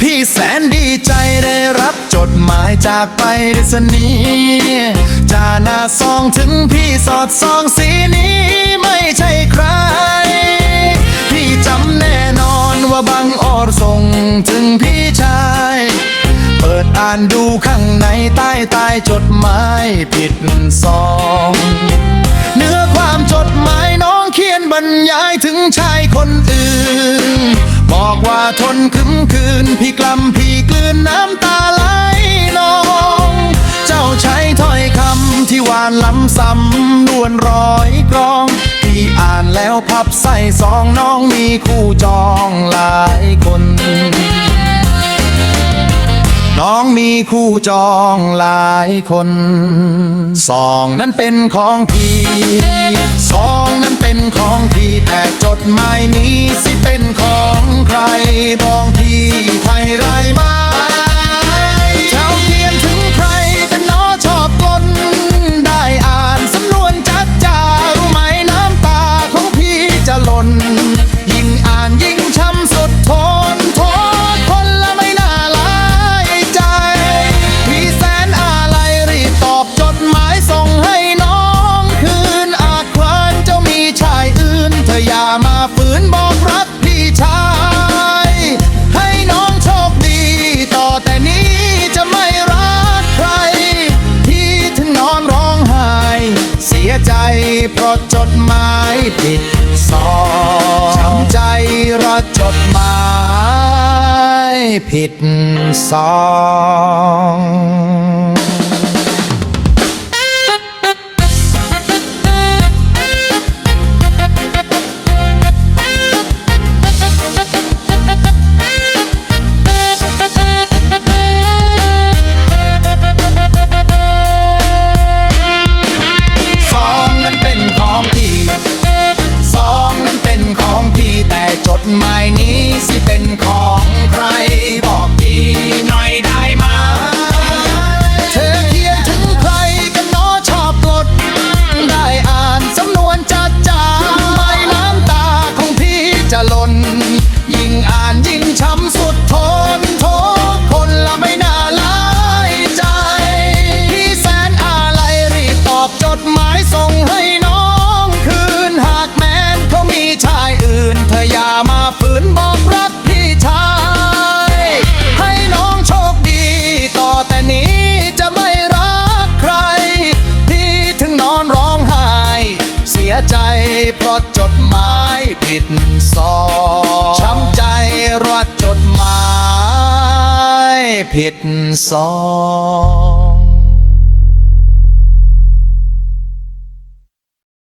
พี่แสนดีใจได้รับจดหมายจากไปริษณีจาหน้าซองถึงพี่สอดซองสีนี้ไม่ใช่ใคร พี่จำแน่นอนว่าบังออรส่งถึงพี่ชาย เปิดอ่านดูข้างในใต้ใต้จดหมายผิดซอง เนื้อความจดหมายน้องเขียนบรรยายถึงชาย ทนคึมคืน พี่กลำพี่กลืนน้ำตาไหลนอง เจ้าใช้ถ้อยคำที่หวานล้ำซ้ำนวลร้อยกรอง พี่อ่านแล้วพับใส่ซองน้องมีคู่จองหลายคน น้องมีคู่จองหลายคนสองนั้นเป็นของพี่สองนั้นเป็นของพี่แต่จดหมายนี้สิเป็น รบอกพี่ไท เสียใจเพราะจดหมายผิดสองช้ำใจเพราะจดหมายผิดสอง นี้สิเป็นของใครบอกพี่หน่อยได้ไหมเธอเขียนถึงใครกันน้อชอบกด ได้อ่านสำนวนจัดจ้าไม่น้ำตาของพี่จะหล่ ผิดซองช้ำใจรัดจดหมายผิดซอง